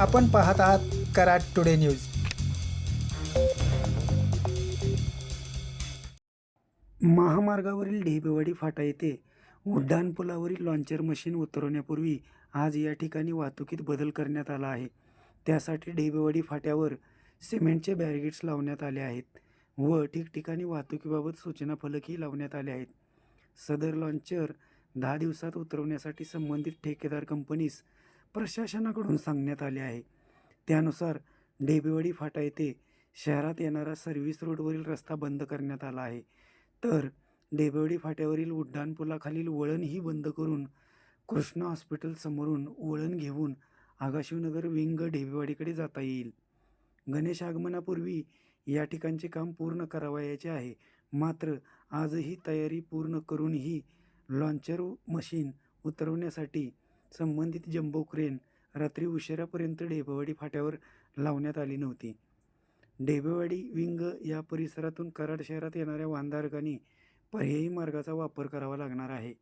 आपण पाहत आहात कराड टुडे न्यूज. महामार्गावरील ढेबेवाडी फाटा येथे उड्डाणपुलावरील लॉन्चर मशीन उतरवण्यापूर्वी आज या ठिकाणी वाहतुकीत बदल करण्यात आला आहे. त्यासाठी ढेबेवाडी फाट्यावर सिमेंटचे बॅरिगेट्स लावण्यात आले आहेत व ठिकठिकाणी वाहतुकीबाबत सूचना फलकही लावण्यात आले आहेत. सदर लॉन्चर दहा दिवसात उतरवण्यासाठी संबंधित ठेकेदार कंपनीस प्रशासनाकडून सांगण्यात आले आहे. त्यानुसार ढेबेवाडी फाटा येथे शहरात येणारा सर्व्हिस रोडवरील रस्ता बंद करण्यात आला आहे. तर डेबेवडी फाट्यावरील उड्डाणपुलाखालील वळणही बंद करून कृष्णा हॉस्पिटल समोरून वळण घेऊन आगाशिवनगर विंग ढेबेवाडीकडे जाता येईल. गणेश आगमनापूर्वी या ठिकाणचे काम पूर्ण करावयाचे आहे. मात्र आजही तयारी पूर्ण करूनही लॉन्चर मशीन उतरवण्यासाठी संबंधित जम्बो क्रेन रात्री उशिरापर्यंत ढेबेवाडी फाट्यावर लावण्यात आली नव्हती. डेबेवाडी विंग या परिसरातून कराड शहरात येणाऱ्या वाहनधारकांनी पर्यायी मार्गाचा वापर करावा लागणार आहे.